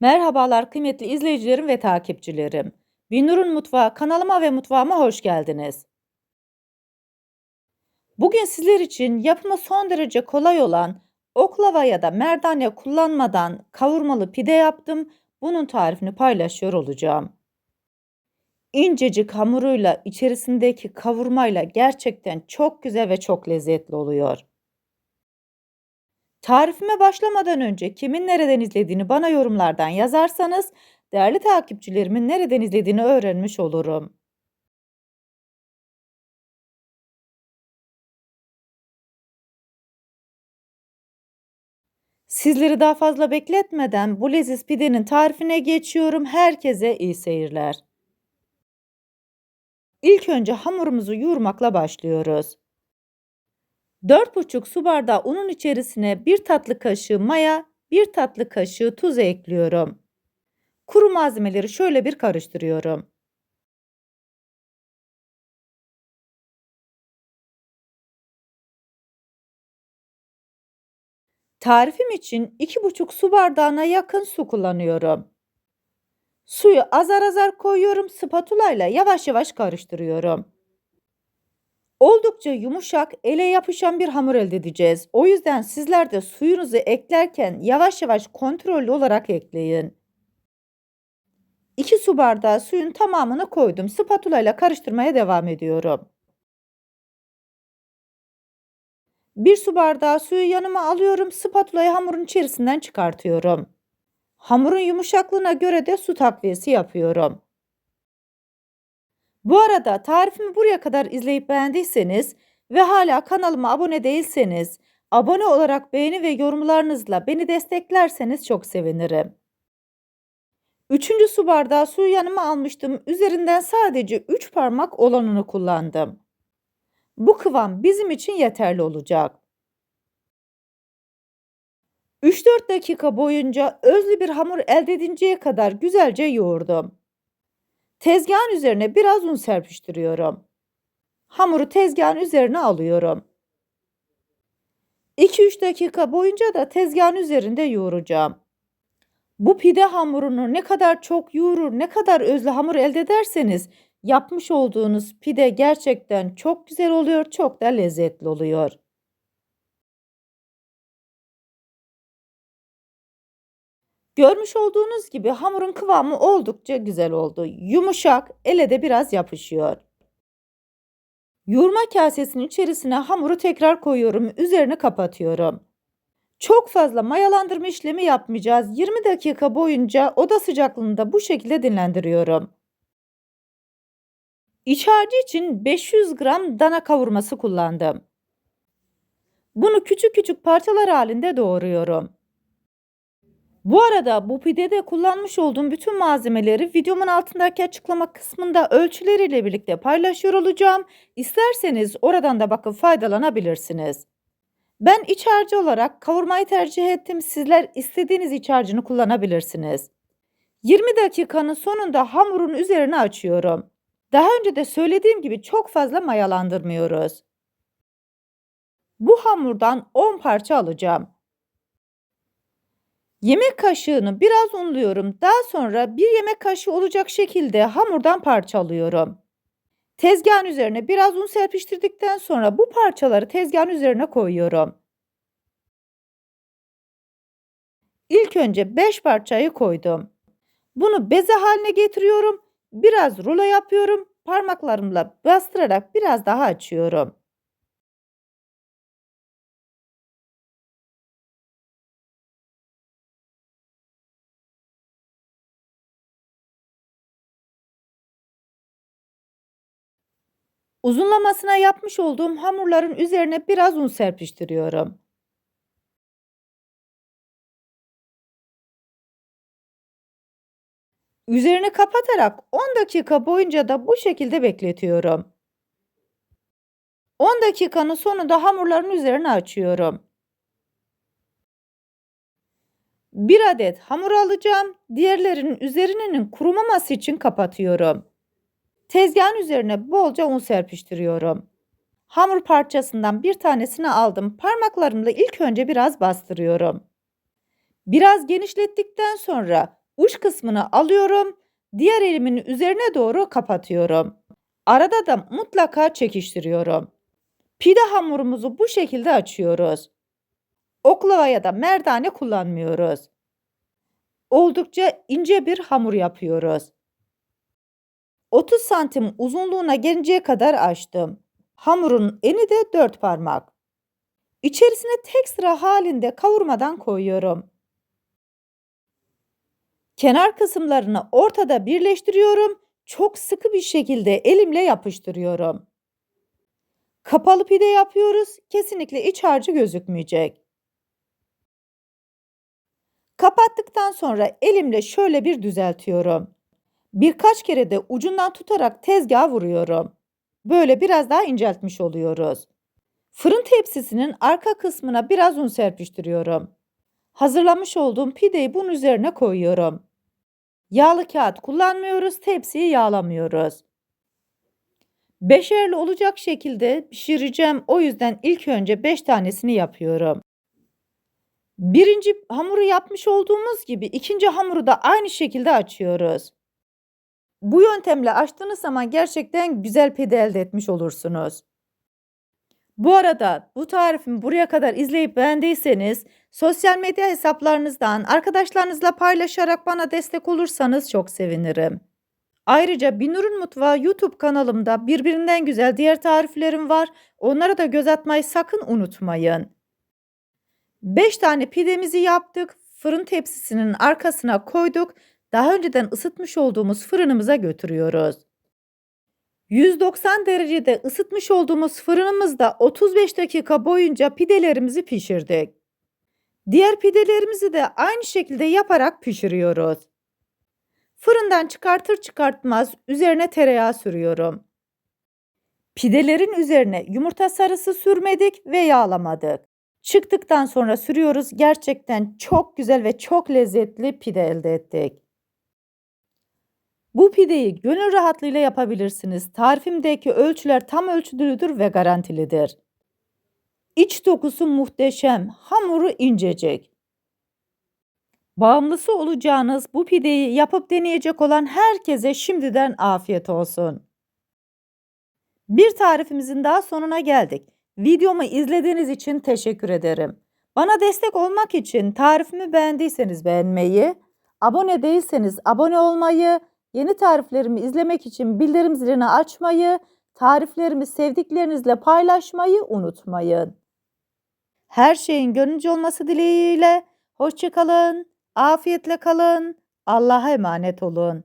Merhabalar kıymetli izleyicilerim ve takipçilerim. Binur'un Mutfağı kanalıma ve mutfağıma hoş geldiniz. Bugün sizler için yapımı son derece kolay olan oklava ya da merdane kullanmadan kavurmalı pide yaptım. Bunun tarifini paylaşıyor olacağım. İncecik hamuruyla içerisindeki kavurmayla gerçekten çok güzel ve çok lezzetli oluyor. Tarifime başlamadan önce kimin nereden izlediğini bana yorumlardan yazarsanız değerli takipçilerimin nereden izlediğini öğrenmiş olurum. Sizleri daha fazla bekletmeden bu leziz pidenin tarifine geçiyorum. Herkese iyi seyirler. İlk önce hamurumuzu yoğurmakla başlıyoruz. 4,5 su bardağı unun içerisine 1 tatlı kaşığı maya, 1 tatlı kaşığı tuz ekliyorum. Kuru malzemeleri şöyle bir karıştırıyorum. Tarifim için 2,5 su bardağına yakın su kullanıyorum. Suyu azar azar koyuyorum, spatula ile yavaş yavaş karıştırıyorum. Oldukça yumuşak, ele yapışan bir hamur elde edeceğiz. O yüzden sizler de suyunuzu eklerken yavaş yavaş kontrollü olarak ekleyin. 2 su bardağı suyun tamamını koydum. Spatula ile karıştırmaya devam ediyorum. 1 su bardağı suyu yanıma alıyorum. Spatulayı hamurun içerisinden çıkartıyorum. Hamurun yumuşaklığına göre de su takviyesi yapıyorum. Bu arada tarifimi buraya kadar izleyip beğendiyseniz ve hala kanalıma abone değilseniz abone olarak beğeni ve yorumlarınızla beni desteklerseniz çok sevinirim. Üçüncü su bardağı suyu yanıma almıştım. Üzerinden sadece 3 parmak olanını kullandım. Bu kıvam bizim için yeterli olacak. 3-4 dakika boyunca özlü bir hamur elde edinceye kadar güzelce yoğurdum. Tezgahın üzerine biraz un serpiştiriyorum. Hamuru tezgahın üzerine alıyorum. 2-3 dakika boyunca da tezgahın üzerinde yoğuracağım. Bu pide hamurunu ne kadar çok yoğurur, ne kadar özlü hamur elde ederseniz yapmış olduğunuz pide gerçekten çok güzel oluyor, çok da lezzetli oluyor. Görmüş olduğunuz gibi hamurun kıvamı oldukça güzel oldu. Yumuşak, ele de biraz yapışıyor. Yoğurma kasesinin içerisine hamuru tekrar koyuyorum. Üzerine kapatıyorum. Çok fazla mayalandırma işlemi yapmayacağız. 20 dakika boyunca oda sıcaklığında bu şekilde dinlendiriyorum. İç harcı için 500 gram dana kavurması kullandım. Bunu küçük küçük parçalar halinde doğruyorum. Bu arada bu pidede kullanmış olduğum bütün malzemeleri videomun altındaki açıklama kısmında ölçüleriyle birlikte paylaşıyor olacağım. İsterseniz oradan da bakıp faydalanabilirsiniz. Ben iç harcı olarak kavurmayı tercih ettim. Sizler istediğiniz iç harcını kullanabilirsiniz. 20 dakikanın sonunda hamurun üzerine açıyorum. Daha önce de söylediğim gibi çok fazla mayalandırmıyoruz. Bu hamurdan 10 parça alacağım. Yemek kaşığını biraz unluyorum. Daha sonra bir yemek kaşığı olacak şekilde hamurdan parça alıyorum. Tezgahın üzerine biraz un serpiştirdikten sonra bu parçaları tezgahın üzerine koyuyorum. İlk önce 5 parçayı koydum. Bunu beze haline getiriyorum. Biraz rulo yapıyorum. Parmaklarımla bastırarak biraz daha açıyorum. Uzunlamasına yapmış olduğum hamurların üzerine biraz un serpiştiriyorum. Üzerini kapatarak 10 dakika boyunca da bu şekilde bekletiyorum. 10 dakikanın sonunda hamurların üzerine açıyorum. Bir adet hamur alacağım. Diğerlerinin üzerinin kurumaması için kapatıyorum. Tezgahın üzerine bolca un serpiştiriyorum. Hamur parçasından bir tanesini aldım. Parmaklarımla ilk önce biraz bastırıyorum. Biraz genişlettikten sonra Uç kısmını alıyorum. Diğer elimin üzerine doğru kapatıyorum. Arada da mutlaka çekiştiriyorum. Pide hamurumuzu bu şekilde açıyoruz. Oklava ya da merdane kullanmıyoruz. Oldukça ince bir hamur yapıyoruz. 30 santim uzunluğuna gelinceye kadar açtım. Hamurun eni de 4 parmak. İçerisine tek sıra halinde kavurmadan koyuyorum. Kenar kısımlarını ortada birleştiriyorum. Çok sıkı bir şekilde elimle yapıştırıyorum. Kapalı pide yapıyoruz. Kesinlikle iç harcı gözükmeyecek. Kapattıktan sonra elimle şöyle bir düzeltiyorum. Birkaç kere de ucundan tutarak tezgaha vuruyorum. Böyle biraz daha inceltmiş oluyoruz. Fırın tepsisinin arka kısmına biraz un serpiştiriyorum. Hazırlamış olduğum pideyi bunun üzerine koyuyorum. Yağlı kağıt kullanmıyoruz, tepsiyi yağlamıyoruz. Beşerli olacak şekilde pişireceğim. O yüzden ilk önce 5 tanesini yapıyorum. Birinci hamuru yapmış olduğumuz gibi ikinci hamuru da aynı şekilde açıyoruz. Bu yöntemle açtığınız zaman gerçekten güzel pide elde etmiş olursunuz. Bu arada bu tarifimi buraya kadar izleyip beğendiyseniz sosyal medya hesaplarınızdan arkadaşlarınızla paylaşarak bana destek olursanız çok sevinirim. Ayrıca Binur'un Mutfağı YouTube kanalımda birbirinden güzel diğer tariflerim var. Onlara da göz atmayı sakın unutmayın. 5 tane pidemizi yaptık. Fırın tepsisinin arkasına koyduk. Daha önceden ısıtmış olduğumuz fırınımıza götürüyoruz. 190 derecede ısıtmış olduğumuz fırınımızda 35 dakika boyunca pidelerimizi pişirdik. Diğer pidelerimizi de aynı şekilde yaparak pişiriyoruz. Fırından çıkartır çıkartmaz üzerine tereyağı sürüyorum. Pidelerin üzerine yumurta sarısı sürmedik ve yağlamadık. Çıktıktan sonra sürüyoruz. Gerçekten çok güzel ve çok lezzetli pide elde ettik. Bu pideyi gönül rahatlığıyla yapabilirsiniz. Tarifimdeki ölçüler tam ölçülüdür ve garantilidir. İç dokusu muhteşem, hamuru incecik. Bağımlısı olacağınız bu pideyi yapıp deneyecek olan herkese şimdiden afiyet olsun. Bir tarifimizin daha sonuna geldik. Videomu izlediğiniz için teşekkür ederim. Bana destek olmak için tarifimi beğendiyseniz beğenmeyi, abone değilseniz abone olmayı, yeni tariflerimi izlemek için bildirim zilini açmayı, tariflerimi sevdiklerinizle paylaşmayı unutmayın. Her şeyin gönlünce olması dileğiyle hoşçakalın, afiyetle kalın, Allah'a emanet olun.